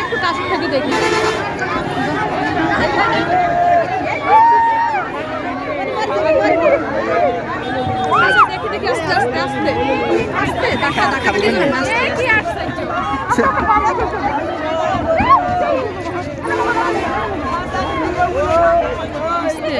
একটু কাছে থেকে দেখি আচ্ছা, আস্তে আস্তে আস্তে দেখা দেখা দিল না আস্তে কি আশ্চর্য আস্তে আস্তে আস্তে এ কি ধাক্কা ধাক্কা শুরু করে করতেছে দেখি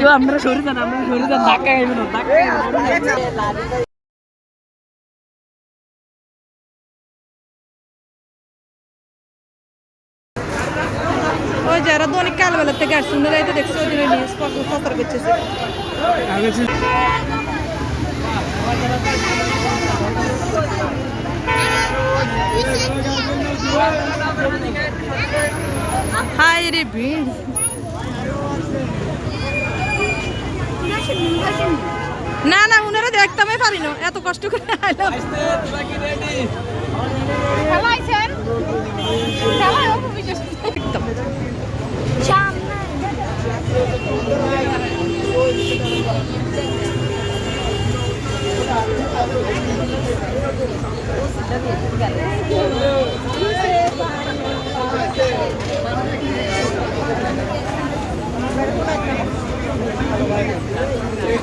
না আমরা সরে যান আমরা সরে ধাক্কা খাইবেন না ধাক্কা ওই যারা তো অনেক কালবেলা থেকে আসছে ওনারা এটা দেখছে, ওই জন্য নিউজ প্রচার করতেছে। হাই রে ভিড় না না উনারা দেখতামই পারি না, এত কষ্ট করে আইলাম। Thank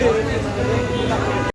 you.